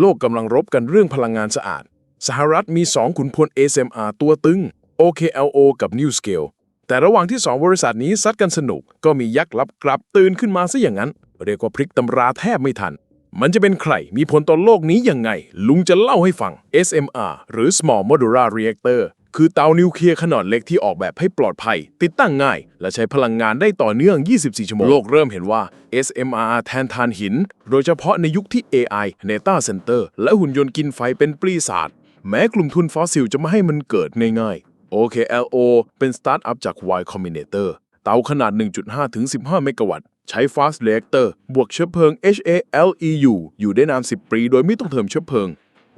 โลกกำลังรบกันเรื่องพลังงานสะอาด สหรัฐมี 2 ขุนพล SMR ตัวตึง OKLO กับ New Scale แต่ระหว่างที่ 2 บริษัทนี้ซัดกันสนุก ก็มียักษ์ลับกลับตื่นขึ้นมาซะอย่างนั้น เรียกว่าพลิกตำราแทบไม่ทัน มันจะเป็นใคร มีผลต่อโลกนี้ยังไง ลุงจะเล่าให้ฟัง SMR หรือ Small Modular Reactor คือเตานิวเคลียร์ขนาดเล็กที่ออกแบบให้ปลอดภัย ติดตั้งง่าย และใช้พลังงานได้ต่อเนื่อง 24 ชั่วโมง โลกเริ่มเห็นว่า SMR แทนทานหิน โดยเฉพาะในยุคที่ AI Data Center และหุ่นยนต์กินไฟเป็นปลีศาจแม้กลุ่มทุนฟอสซิลจะไม่ให้มันเกิดง่ายๆ OKLO เป็นสตาร์ทอัพจาก Y Combinator เตาขนาด 1.5 ถึง 15 เมกะวัตต์ใช้ Fast Reactor บวกเชื้อเพลิง HALEU อยู่ได้นาน 10 ปี โดยไม่ต้องเติมเชื้อเพลิง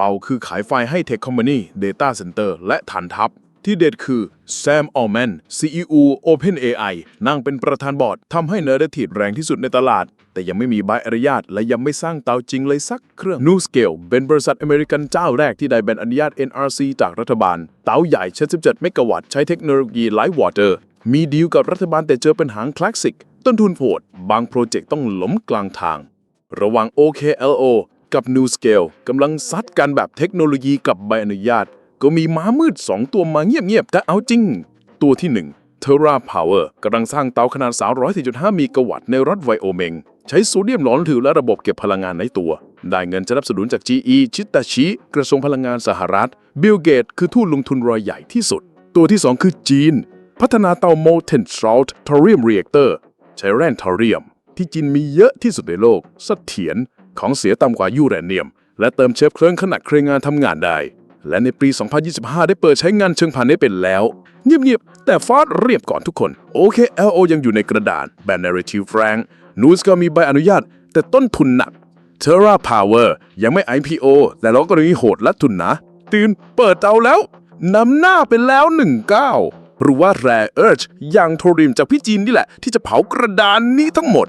เป่าคือขายไฟให้ Tech Company Data Center และฐานทัพ ที่เด็ดคือ Sam Altman CEO OpenAI นั่งเป็นประธานบอร์ดทำให้เนอร์ดทีดแรงที่สุดในตลาด แต่ยังไม่มีใบอนุญาต และยังไม่สร้างเตาจริงเลยสักเครื่อง New Scale เป็นบริษัทอเมริกันเจ้าแรกที่ได้ใบอนุญาต NRC จากรัฐบาล เตาใหญ่77เมกะวัตต์ใช้เทคโนโลยี Light Water มีดีลกับรัฐบาลแต่เจอปัญหาคลาสสิก ต้นทุนโหดบางโปรเจกต์ต้องล้มกลางทาง ระหว่าง OKLO กับ New Scale กำลังซัดกันแบบเทคโนโลยีกับใบอนุญาต ก็มีม้ามืด 2 ตัวมาเงียบๆแต่เอาจริง ตัวที่ 1 Terra Power กำลังสร้างเตาขนาด 304.5เมกะวัตต์ในรัฐไวโอเมง ใช้โซเดียมหลอมถือและระบบเก็บพลังงานในตัว ได้เงินสนับสนุนจาก GE ชิตาชิ กระทรวงพลังงานสหรัฐ บิลเกต คือทูตลงทุนรายใหญ่ที่สุด ตัวที่ 2 คือจีน พัฒนาเตา Molten Salt Thorium Reactor ใช้แร่ทอเรียมที่จีนมีเยอะที่สุดในโลกเสถียร ของเสียต่ำกว่ายูเรเนียม และเติมเชื้อเพลิงขณะเครื่องงานทำงานได้ และในปี 2025 ได้เปิดใช้งานเชิงพาณิชย์เป็นแล้ว เงียบๆ แต่ฟาดเรียบก่อนทุกคน OKLO ยังอยู่ในกระดานแบน narrative แรงนูสก็มีใบอนุญาต แต่ต้นทุนหนัก Terra Power ยังไม่ IPO แต่เราก็นี้โหดและทุนนะ ตื่นเปิดเตาแล้วนำหน้าไปแล้ว 19 หรือว่า Rare Earth อย่างโทริมจากพี่จีนนี่แหละ ที่จะเผากระดานนี้ทั้งหมด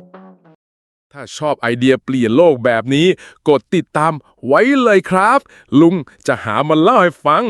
ถ้าชอบไอเดียเปลี่ยนโลกแบบนี้ กดติดตามไว้เลยครับ ลุงจะหามาเล่าให้ฟัง